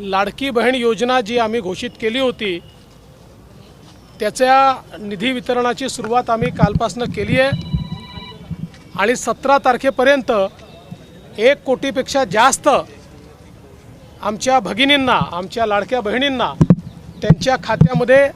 लाडकी बहीण योजना जी आम्ही घोषित केली होती त्याच्या निधी वितरणाची सुरुवात आम्ही कालपासून केली आहे. आणि सतरा तारखेपर्यंत एक कोटीपेक्षा जास्त आमच्या भगिनींना आमच्या लाडक्या बहिणींना त्यांच्या खात्यामध्ये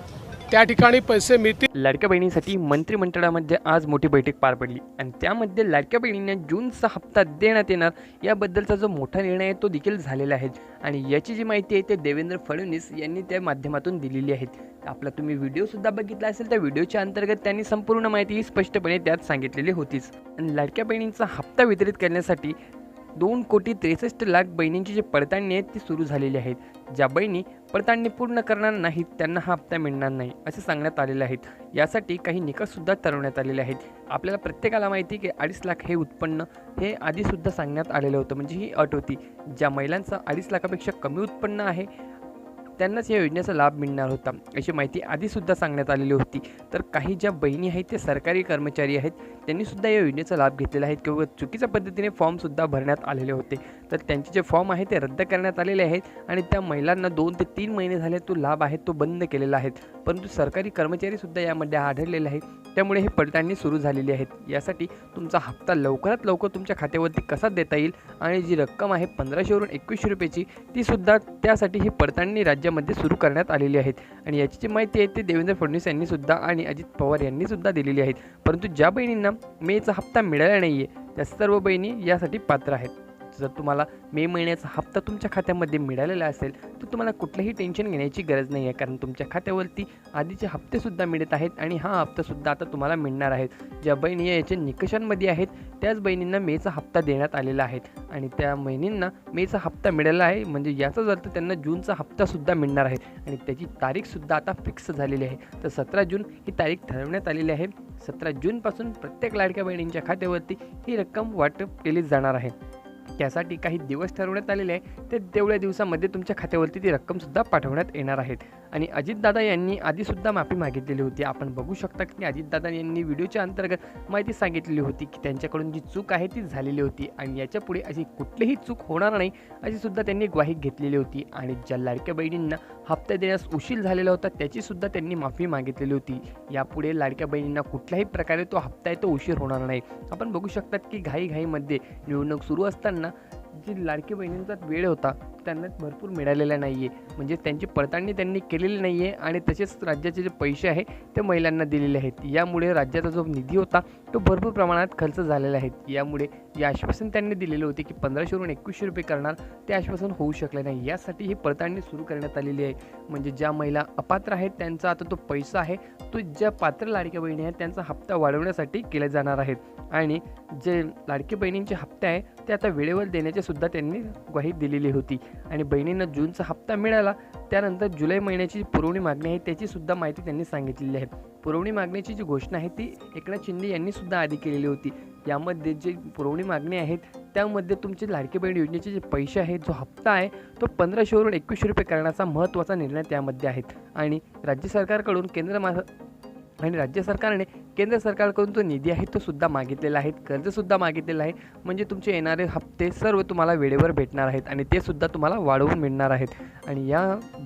त्या ठिकाणी पैसे मिळतील. लाडक्या बहिणीसाठी मंत्रिमंडळामध्ये आज मोठी बैठक पार पडली. आणि त्यामध्ये लाडक्या बहिणींना जूनचा हप्ता देण्यात येणार याबद्दलचा जो मोठा निर्णय आहे तो देखील झालेला आहे. आणि याची जी माहिती आहे ते देवेंद्र फडणवीस यांनी त्या माध्यमातून दिलेली आहे. आपला तुम्ही व्हिडिओसुद्धा बघितला असेल त्या व्हिडिओच्या अंतर्गत त्यांनी संपूर्ण माहिती ही स्पष्टपणे त्यात सांगितलेली होतीच. आणि लाडक्या बहिणींचा हप्ता वितरित करण्यासाठी दोन कोटी त्रेसष्ट लाख बहिणींची जी पडताळणी आहेत ती सुरू झालेली आहेत ज्या बहिणी पडताळणी पूर्ण करणार नाहीत त्यांना हा हप्ता मिळणार नाही असे सांगण्यात आलेले आहेत. यासाठी काही निकषसुद्धा ठरवण्यात आलेले आहेत. आपल्याला प्रत्येकाला माहिती की अडीच लाख हे उत्पन्न हे आधीसुद्धा सांगण्यात आलेलं होतं. म्हणजे ही अट होती ज्या महिलांचं अडीच लाखापेक्षा कमी उत्पन्न आहे त्यांनाच या योजनेचा लाभ मिळणार होता. अशी माहिती आधीसुद्धा सांगण्यात आलेली होती. तर काही ज्या बहिणी आहेत ते सरकारी कर्मचारी आहेत त्यांनीसुद्धा या योजनेचा लाभ घेतलेला आहे. किंवा चुकीच्या पद्धतीने फॉर्मसुद्धा भरण्यात आलेले होते. तर त्यांचे जे फॉर्म आहे ते रद्द करण्यात आलेले आहेत आणि त्या महिलांना दोन ते तीन महिने झाले तो लाभ आहे तो बंद केलेला आहे. परंतु सरकारी कर्मचारीसुद्धा यामध्ये आढळलेले आहेत. त्यामुळे हे पडताळणी सुरू झालेली आहेत यासाठी तुमचा हप्ता लवकरात लवकर तुमच्या खात्यावरती कसा देता येईल आणि जी रक्कम आहे पंधराशेवरून एकवीसशे रुपयाची तीसुद्धा त्यासाठी ही पडताळणी राज्यामध्ये सुरू करण्यात आलेली आहेत आणि याची जी माहिती आहे ती देवेंद्र फडणवीस यांनीसुद्धा आणि अजित पवार यांनीसुद्धा दिलेली आहेत परंतु ज्या बहिणींना मेचा हप्ता मिळाला नाही आहे त्या सर्व बहिणी यासाठी पात्र आहेत. जर तुम्हाला मे महिन्याचा हप्ता तुमच्या खात्यामध्ये मिळालेला असेल तर तुम्हाला कुठलंही टेन्शन घेण्याची गरज नाही आहे कारण तुमच्या खात्यावरती आधीचे हप्तेसुद्धा मिळत आहेत आणि हा हप्तासुद्धा आता तुम्हाला मिळणार आहेत ज्या बहिणी याच्या निकषांमध्ये आहेत त्याच बहिणींना मेचा हप्ता देण्यात आलेला आहे. आणि त्या बहिणींना मेचा हप्ता मिळाला आहे म्हणजे याचाच अर्थ त्यांना जूनचा हप्तासुद्धा मिळणार आहे. आणि त्याची तारीखसुद्धा आता फिक्स झालेली आहे. तर सतरा जून ही तारीख ठरवण्यात आलेली आहे. सतरा जूनपासून प्रत्येक लाडक्या बहिणींच्या खात्यावरती ही रक्कम वाटप केली जाणार आहे. त्यासाठी काही दिवस ठरवण्यात आलेले आहे ते तेवढ्या दिवसामध्ये तुमच्या खात्यावरती ती रक्कमसुद्धा पाठवण्यात येणार आहेत. आणि अजितदादा यांनी आधीसुद्धा माफी मागितलेली होती. आपण बघू शकता की अजितदादा यांनी व्हिडिओच्या अंतर्गत माहिती सांगितलेली होती की त्यांच्याकडून जी चूक आहे ती झालेली होती आणि याच्यापुढे अशी कुठलीही चूक होणार नाही अशी सुद्धा त्यांनी ग्वाही घेतलेली होती. आणि ज्या लाडक्या बहिणींना हप्ता देण्यास उशीर झालेला होता त्याचीसुद्धा त्यांनी माफी मागितलेली होती. यापुढे लाडक्या बहिणींना कुठल्याही प्रकारे तो हप्ता आहे तो उशीर होणार नाही. आपण बघू शकतात की घाईघाईमध्ये निवडणूक सुरू असताना जी लाडकी बहिणींचा वेळ होता त्यांना भरपूर मिळालेला नाही आहे म्हणजे त्यांची पडताळणी त्यांनी केलेली नाही आहे आणि तसेच राज्याचे जे पैसे आहे ते महिलांना दिलेले आहेत. यामुळे राज्याचा जो निधी होता तो भरपूर प्रमाणात खर्च झालेला आहे. यामुळे जे आश्वासन त्यांनी दिलेले होते की पंधराशेवरून एकवीसशे रुपये करणार ते आश्वासन होऊ शकले नाही. यासाठी ही पडताळणी सुरू करण्यात आलेली आहे. म्हणजे ज्या महिला अपात्र आहेत त्यांचा आता तो पैसा आहे तो ज्या पात्र लाडक्या बहिणी आहेत त्यांचा हप्ता वाढवण्यासाठी केले जाणार आहेत. आणि जे लाडकी बहिणींचे हप्ते आहे ते आता वेळेवर देण्याची सुद्धा त्यांनी ग्वाही दिलेली होती. आणि बहिणींना जूनचा हप्ता मिळाला त्यानंतर जुलै महिन्याची जी पुरवणी मागणी आहे त्याचीसुद्धा माहिती त्यांनी सांगितलेली आहे. पुरवणी मागणीची जी घोषणा आहे ती एकनाथ शिंदे यांनीसुद्धा आधी केलेली होती. यामध्ये जे पुरवणी मागणी आहेत त्यामध्ये तुमचे लाडकी बहीण योजनेचे जे पैसे आहेत जो हप्ता आहे तो पंधराशेवरून एकवीसशे रुपये करण्याचा महत्त्वाचा निर्णय त्यामध्ये आहेत. आणि राज्य सरकारकडून केंद्र मा आणि राज्य सरकारने केंद्र सरकारकडून जो निधी आहे तो सुद्धा मागितलेला आहे कर्जसुद्धा मागितलेलं आहे. म्हणजे तुमचे येणारे हप्ते सर्व तुम्हाला वेळेवर भेटणार आहेत आणि ते सुद्धा तुम्हाला वाढवून मिळणार आहेत. आणि या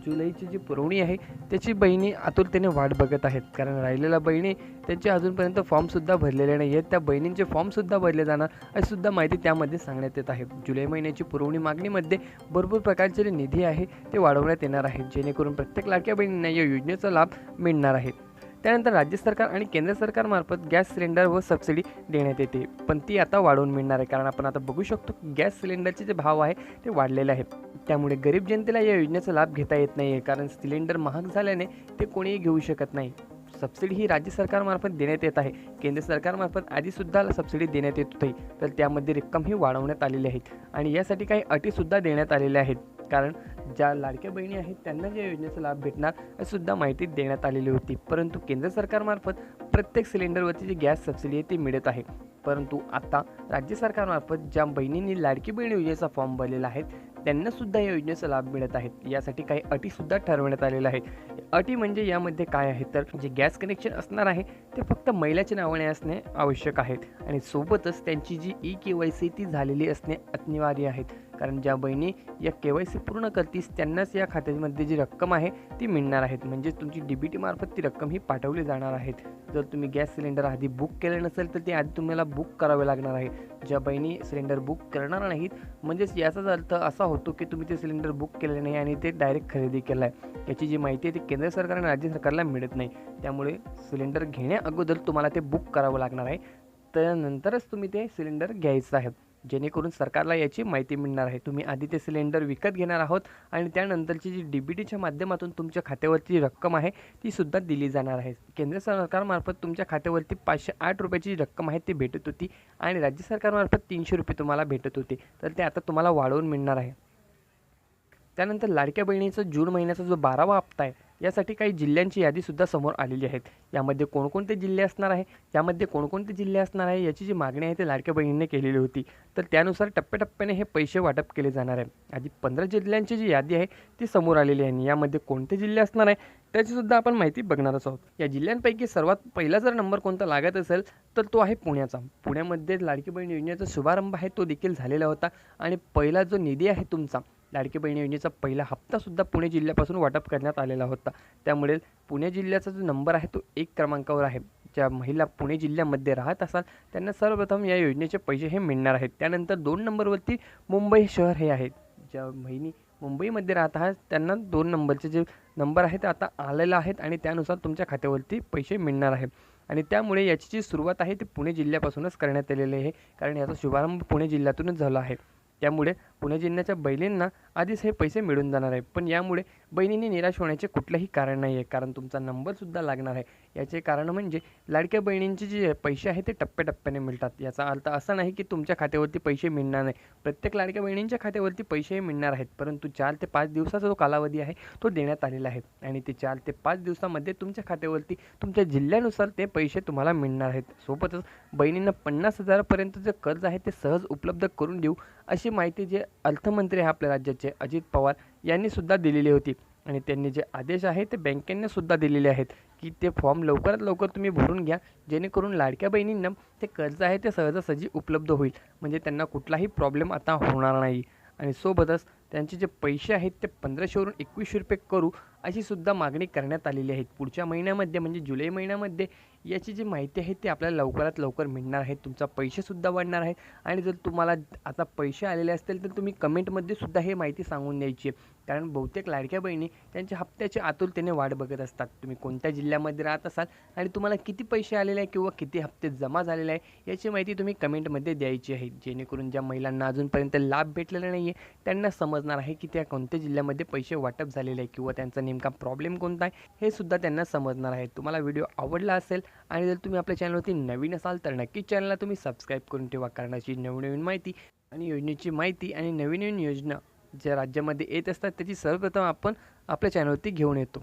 जुलैची जी पुरवणी आहे त्याची बहिणी आतुरतेने वाट बघत आहेत. कारण राहिलेल्या बहिणी त्यांचे अजूनपर्यंत फॉर्मसुद्धा भरलेले नाही आहेत त्या बहिणींचे फॉर्मसुद्धा भरले जाणार अशी सुद्धा माहिती त्यामध्ये सांगण्यात येत आहे. जुलै महिन्याची पुरवणी मागणीमध्ये भरपूर प्रकारचे जे निधी आहे ते वाढवण्यात येणार आहे. जेणेकरून प्रत्येक लाडक्या बहिणींना या योजनेचा लाभ मिळणार आहे. त्यानंतर राज्य सरकार आणि केंद्र सरकारमार्फत गॅस सिलेंडर व सबसिडी देण्यात येते. पण ती आता वाढवून मिळणार आहे. कारण आपण आता बघू शकतो की गॅस सिलेंडरचे जे भाव आहे ते वाढलेले आहेत. त्यामुळे गरीब जनतेला या योजनेचा लाभ घेता येत नाही आहे कारण सिलेंडर महाग झाल्याने ते कोणीही घेऊ शकत नाही. सबसिडी ही राज्य सरकारमार्फत देण्यात येत आहे. केंद्र सरकारमार्फत आधीसुद्धा सबसिडी देण्यात येत होती. तर त्यामध्ये रक्कमही वाढवण्यात आलेली आहेत आणि यासाठी काही अटीसुद्धा देण्यात आलेल्या आहेत. कारण ज्या लाडक्या बहिणी आहेत त्यांना ज्या योजनेचा लाभ भेटणार यासुद्धा माहिती देण्यात आलेली होती. परंतु केंद्र सरकारमार्फत प्रत्येक सिलेंडरवरती जी गॅस सबसिडी आहे ती मिळत आहे. परंतु आता राज्य सरकारमार्फत ज्या बहिणींनी लाडकी बहीण योजनेचा फॉर्म भरलेला आहे त्यांना सुद्धा या योजनेचा लाभ मिळत आहेत. यासाठी काही अटीसुद्धा ठरवण्यात आलेल्या आहेत. अटी म्हणजे यामध्ये काय आहे? तर जे गॅस कनेक्शन असणार आहे ते फक्त महिलाच्या नावाने असणे आवश्यक आहे. आणि सोबतच त्यांची जी ई के वाय सी ती झालेली असणे अनिवार्य आहेत कारण ज्या बहिणी या के वाय सी पूर्ण करतीस त्यांनाच या खात्यामध्ये जी रक्कम आहे ती मिळणार आहेत. म्हणजेच तुमची डी बी टीमार्फत ती रक्कम ही पाठवली जाणार आहेत. जर तुम्ही गॅस सिलेंडर आधी बुक केले नसेल तर ते आधी तुम्हाला बुक करावे लागणार आहे. ज्या बहिणी सिलेंडर बुक करणार नाहीत म्हणजेच याचाच अर्थ असा होतो की तुम्ही ते सिलेंडर बुक केले नाही आणि ते डायरेक्ट खरेदी केलं आहे याची जी माहिती आहे ती केंद्र सरकार आणि राज्य सरकारला मिळत नाही. त्यामुळे सिलेंडर घेण्या अगोदर तुम्हाला ते बुक करावं लागणार आहे. त्यानंतरच तुम्ही ते सिलेंडर घ्यायचं आहे. जेणेकरून सरकारला याची माहिती मिळणार आहे. तुम्ही आधी ते सिलेंडर विकत घेणार आहोत आणि त्यानंतरची जी डी बी टीच्या माध्यमातून तुमच्या खात्यावरची जी रक्कम आहे ती सुद्धा दिली जाणार आहे. केंद्र सरकारमार्फत तुमच्या खात्यावरती पाचशे आठ रुपयाची जी रक्कम आहे ती भेटत होती आणि राज्य सरकारमार्फत तीनशे रुपये तुम्हाला भेटत होते. तर ते आता तुम्हाला वाढवून मिळणार आहे. त्यानंतर लाडक्या बहिणीचा जून महिन्याचा जो बारावा हप्ता आहे यासाठी काही जिल्ह्यांची यादीसुद्धा समोर आलेली आहेत. यामध्ये कोणकोणते जिल्हे असणार आहे? यामध्ये कोणकोणते जिल्हे असणार आहे? याची जी मागणी आहे ती लाडक्या बहिणीने केलेली होती. तर त्यानुसार टप्प्याटप्प्याने हे पैसे वाटप केले जाणार आहे आधी पंधरा जिल्ह्यांची जी यादी आहे ती समोर आलेली आहे आणि यामध्ये कोणते जिल्हे असणार आहे त्याचीसुद्धा आपण माहिती बघणारच आहोत. या जिल्ह्यांपैकी सर्वात पहिला जर नंबर कोणता लागत असेल तर तो आहे पुण्याचा. पुण्यामध्ये लाडकी बहीण योजनेचा शुभारंभ आहे तो देखील झालेला होता. आणि पहिला जो निधी आहे तुमचा लाडकी बहीण योजनेचा पहिला हप्तासुद्धा पुणे जिल्ह्यापासून वाटप करण्यात आलेला होता. त्यामुळे पुणे जिल्ह्याचा जो नंबर आहे तो एक क्रमांकावर आहे. ज्या महिला पुणे जिल्ह्यामध्ये राहत असाल त्यांना सर्वप्रथम या योजनेचे पैसे हे मिळणार आहेत. त्यानंतर दोन नंबरवरती मुंबई शहर हे आहे ज्या महिनी मुंबईमध्ये राहत आहात त्यांना दोन नंबरचे जे नंबर आहेत ते आता आलेलं आहेत आणि त्यानुसार तुमच्या खात्यावरती पैसे मिळणार आहे आणि त्यामुळे याची जी सुरुवात आहे ती पुणे जिल्ह्यापासूनच करण्यात आलेली आहे. कारण याचा शुभारंभ पुणे जिल्ह्यातूनच झाला आहे. त्यामुळे पुणे जिल्ह्याच्या बहिणींना आधीच हे पैसे मिळून जाणार आहे. पण यामुळे बहिणींनी निराश होण्याचे कुठलंही कारण नाही आहे कारण तुमचा नंबरसुद्धा लागणार आहे. याचे कारण म्हणजे लाडक्या बहिणींचे जे पैसे आहे ते टप्प्याटप्प्याने मिळतात. याचा अर्थ असा नाही की तुमच्या खात्यावरती पैसे मिळणार नाही. प्रत्येक लाडक्या बहिणींच्या खात्यावरती पैसेही मिळणार आहेत. परंतु चार ते पाच दिवसाचा जो कालावधी आहे तो देण्यात आलेला आहे. आणि ते चार ते पाच दिवसामध्ये तुमच्या खात्यावरती तुमच्या जिल्ह्यानुसार ते पैसे तुम्हाला मिळणार आहेत. सोबतच बहिणींना पन्नास हजारापर्यंत जे कर्ज आहे ते सहज उपलब्ध करून देऊ अशी माहिती जे अर्थमंत्री आहे आपल्या राज्याचे अजित पवार यांनी सुद्धा दिलेली होती. आणि त्यांनी जे आदेश आहे ते बँकेने सुद्धा दिलेले आहेत की ते फॉर्म लवकरात लवकर तुम्ही भरून घ्या जेणेकरून लाडक्या बहिणींना ते कर्ज आहे ते सहजासहजी उपलब्ध होईल. म्हणजे त्यांना कुठलाही प्रॉब्लेम आता होणार नाही. आणि सोबतच त्यांचे जे पैसे आहेत ते पंधराशेवरून एकवीसशे रुपये करू अशी सुद्धा मागणी करण्यात आलेली आहे. पुढच्या महिन्यामध्ये म्हणजे जुलै महिन्यामध्ये याची जी माहिती आहे ती आपल्याला लवकरात लवकर मिळणार आहे. तुमचा पैसेसुद्धा वाढणार आहे. आणि जर तुम्हाला आता पैसे आलेले असतील तर तुम्ही कमेंटमध्ये सुद्धा हे माहिती सांगून द्यायची आहे. कारण बहुतेक लाडक्या बहिणी त्यांच्या हप्त्याची आतुरतेने वाट बघत असतात. तुम्ही कोणत्या जिल्ह्यामध्ये राहत असाल आणि तुम्हाला किती पैसे आलेले आहे किंवा किती हप्ते जमा झालेले आहे याची माहिती तुम्ही कमेंटमध्ये द्यायची आहे. जेणेकरून ज्या महिलांना अजूनपर्यंत लाभ भेटलेला नाही आहे त्यांना समजणार आहे की त्या कोणत्या जिल्ह्यामध्ये पैसे वाटप झालेले आहे किंवा त्यांचा नेमका प्रॉब्लेम कोणता आहे हे सुद्धा त्यांना समजणार आहे. तुम्हाला व्हिडिओ आवडला असेल आणि जर तुम्ही आपल्या चॅनलवरती नवीन असाल तर नक्कीच चॅनलला तुम्ही सबस्क्राईब करून ठेवा. कारण अशी नवनवीन माहिती आणि योजनेची माहिती आणि नवीन नवीन योजना ज्या राज्यामध्ये येत असतात त्याची सर्वप्रथम आपण आपल्या चॅनलवरती घेऊन येतो.